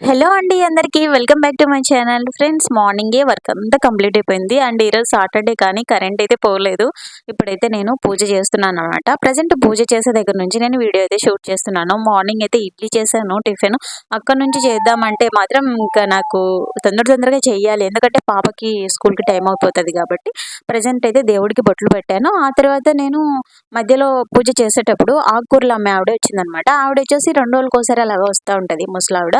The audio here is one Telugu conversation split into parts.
హలో అండి అందరికీ welcome back to my channel friends మార్నింగే వర్క్ అంతా కంప్లీట్ అయిపోయింది. అండ్ ఈరోజు సాటర్డే కానీ కరెంట్ అయితే పోలేదు. ఇప్పుడైతే నేను పూజ చేస్తున్నాను అనమాట ప్రజెంట్ పూజ చేసే దగ్గర నుంచి నేను వీడియో అయితే షూట్ చేస్తున్నాను. మార్నింగ్ అయితే ఇడ్లీ చేశాను టిఫిన్ అక్కడ నుంచి చేద్దామంటే మాత్రం ఇంకా నాకు తొందర తొందరగా చేయాలి. ఎందుకంటే పాపకి స్కూల్కి టైం అయిపోతుంది కాబట్టి ప్రజెంట్ అయితే దేవుడికి బొట్లు పెట్టాను. ఆ తర్వాత నేను మధ్యలో పూజ చేసేటప్పుడు ఆకుకూరలు అమ్మే ఆవిడ వచ్చిందనమాట. ఆవిడ వచ్చేసి రెండు రోజులకోసారి అలాగా వస్తూ ఉంటుంది ముసలావిడ.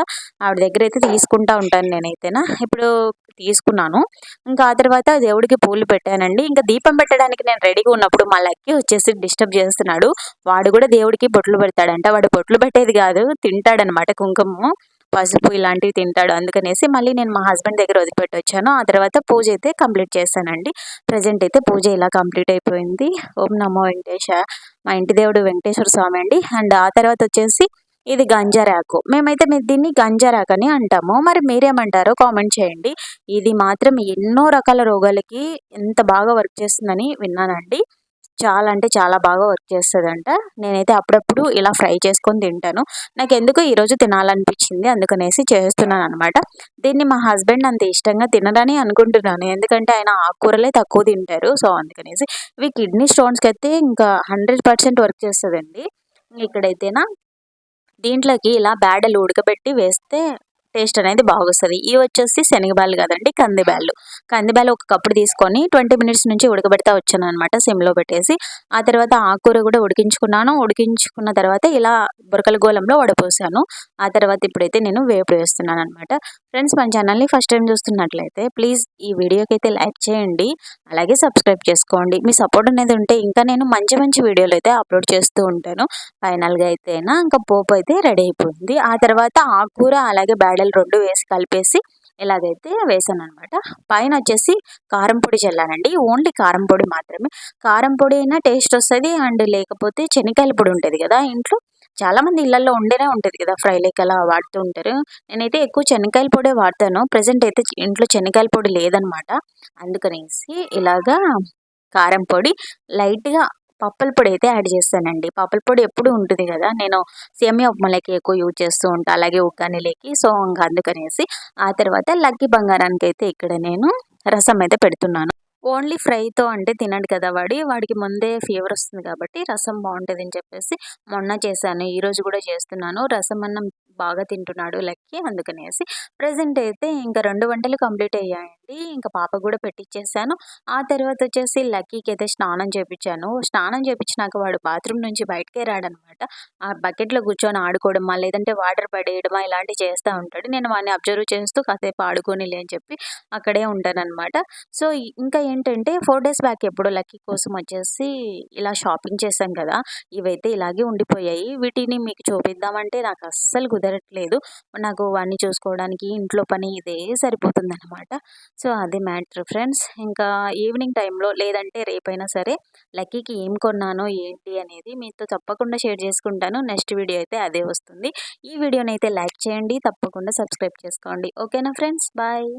ఆవిడ దగ్గర అయితే తీసుకుంటా ఉంటాను నేనైతేనా? ఇప్పుడు తీసుకున్నాను. ఇంకా ఆ తర్వాత దేవుడికి పూలు పెట్టానండి. ఇంకా దీపం పెట్టడానికి నేను రెడీగా ఉన్నప్పుడు మా లక్కి వచ్చేసి డిస్టర్బ్ చేస్తున్నాడు. వాడు కూడా దేవుడికి బొట్లు పెడతాడంట. వాడు బొట్లు పెట్టేది కాదు తింటాడనమాట కుంకుమ పసుపు ఇలాంటివి తింటాడు. అందుకనేసి మళ్ళీ నేను మా హస్బెండ్ దగ్గర వదిలిపెట్టి వచ్చాను ఆ తర్వాత పూజ అయితే కంప్లీట్ చేశానండి. ప్రజెంట్ అయితే పూజ ఇలా కంప్లీట్ అయిపోయింది. ఓం నమో వెంకటేశ మా ఇంటి దేవుడు వెంకటేశ్వర స్వామి అండి. అండ్ ఆ తర్వాత వచ్చేసి ఇది గంజరాకు మేమైతే మీరు దీన్ని గంజరాకు అని అంటాము. మరి మీరేమంటారో కామెంట్ చేయండి. ఇది మాత్రం ఎన్నో రకాల రోగాలకి ఎంత బాగా వర్క్ చేస్తుందని విన్నానండి. చాలా అంటే చాలా బాగా వర్క్ చేస్తుందంట. నేనైతే అప్పుడప్పుడు ఇలా ఫ్రై చేసుకొని తింటాను. నాకు ఎందుకు ఈరోజు తినాలనిపించింది అందుకనేసి చేస్తున్నాను అనమాట దీన్ని మా హస్బెండ్ అంత ఇష్టంగా తినడని అనుకుంటున్నాను. ఎందుకంటే ఆయన ఆకుకూరలే తక్కువ తింటారు. సో అందుకనేసి ఇవి కిడ్నీ స్టోన్స్కి అయితే ఇంకా హండ్రెడ్ పర్సెంట్ వర్క్ చేస్తుందండి. ఇక్కడైతేనా? దీంట్లోకి ఇలా బేడలు ఉడకబెట్టి వేస్తే టేస్ట్ అనేది బాగొస్తుంది. ఇవి వచ్చేసి శనగబాలు కదండి కందిబ్యాళ్ళు. కందిబ్యాలు ఒక కప్పుడు తీసుకొని ట్వంటీ మినిట్స్ నుంచి ఉడకబెడతా వచ్చాను అనమాట సిమ్లో పెట్టేసి. ఆ తర్వాత ఆకుకూర కూడా ఉడికించుకున్నాను. ఉడికించుకున్న తర్వాత ఇలా బురకల గోళంలో వడపోసాను. ఆ తర్వాత ఇప్పుడైతే నేను వేపు వేస్తున్నాను అనమాట ఫ్రెండ్స్ మన ఛానల్ని ఫస్ట్ టైం చూస్తున్నట్లయితే ప్లీజ్ ఈ వీడియోకి అయితే లైక్ చేయండి. అలాగే సబ్స్క్రైబ్ చేసుకోండి. మీ సపోర్ట్ అనేది ఉంటే ఇంకా నేను మంచి మంచి వీడియోలు అయితే అప్లోడ్ చేస్తూ ఉంటాను. ఫైనల్గా అయితేనా ఇంకా పోపు అయితే రెడీ అయిపోయింది. ఆ తర్వాత ఆకుకూర అలాగే బేడలు రెండు వేసి కలిపేసి ఇలాగైతే వేసాను అనమాట పైన వచ్చేసి కారం పొడి చల్లానండి. ఓన్లీ కారం పొడి మాత్రమే. కారం పొడి అయినా టేస్ట్ వస్తుంది అండ్ లేకపోతే శనగకాయల పొడి ఉంటుంది కదా ఇంట్లో. చాలామంది ఇళ్ళలో ఉండేనే ఉంటుంది కదా ఫ్రై లెక్క అలా వాడుతూ ఉంటారు. నేనైతే ఎక్కువ శనగకాయల పొడే వాడతాను. ప్రజెంట్ అయితే ఇంట్లో శనగకాయల పొడి లేదనమాట అందుకనేసి ఇలాగా కారం పొడి లైట్గా పప్పుల పొడి అయితే యాడ్ చేస్తానండి. పప్పుల పొడి ఎప్పుడు ఉంటుంది కదా నేను సేమియా ఉప్మాలకి ఎక్కువ యూజ్ చేస్తూ ఉంటాను అలాగే ఉగ్గానీలకి సో ఇంకా అందుకనేసి ఆ తర్వాత లక్కీ బంగారానికి అయితే ఇక్కడ నేను రసం అయితే పెడుతున్నాను. ఓన్లీ ఫ్రైతో అంటే తినడు కదా వాడి. వాడికి ముందే ఫీవర్ వస్తుంది కాబట్టి రసం బాగుంటుంది అని చెప్పేసి మొన్న చేశాను. ఈరోజు కూడా చేస్తున్నాను. రసం అన్నం బాగా తింటున్నాడు లక్కి అందుకనేసి. ప్రజెంట్ అయితే ఇంకా రెండు వంటలు కంప్లీట్ అయ్యాయి పెట్టి ఇంకా పాప కూడా పెట్టించేసాను ఆ తర్వాత వచ్చేసి లక్కీకి అయితే స్నానం చేయించాను స్నానం చేయించినాక వాడు బాత్రూమ్ నుంచి బయటకే రాడనమాట. ఆ బకెట్లో కూర్చొని ఆడుకోవడమా లేదంటే వాటర్ పడేయడమా ఇలాంటివి చేస్తూ ఉంటాడు. నేను వాడిని అబ్జర్వ్ చేస్తూ కాసేపు ఆడుకొని అని చెప్పి అక్కడే ఉంటానన్నమాట సో ఇంకా ఏంటంటే ఫోర్ డేస్ బ్యాక్ ఎప్పుడు లక్కీ కోసం వచ్చేసి ఇలా షాపింగ్ చేశాం కదా ఇవైతే ఇలాగే ఉండిపోయాయి. వీటిని మీకు చూపిద్దామంటే నాకు అస్సలు కుదరట్లేదు. నాకు వాడిని చూసుకోవడానికి ఇంట్లో పని ఇదే సరిపోతుంది అనమాట సో అది మ్యాటర్ ఫ్రెండ్స్. ఇంకా ఈవినింగ్ టైంలో లేదంటే రేపైనా సరే లక్కీకి ఏం కొన్నానో ఏంటి అనేది మీతో తప్పకుండా షేర్ చేసుకుంటాను. నెక్స్ట్ వీడియో అయితే అదే వస్తుంది. ఈ వీడియోని అయితే లైక్ చేయండి తప్పకుండా సబ్స్క్రైబ్ చేసుకోండి. ఓకేనా ఫ్రెండ్స్? బాయ్.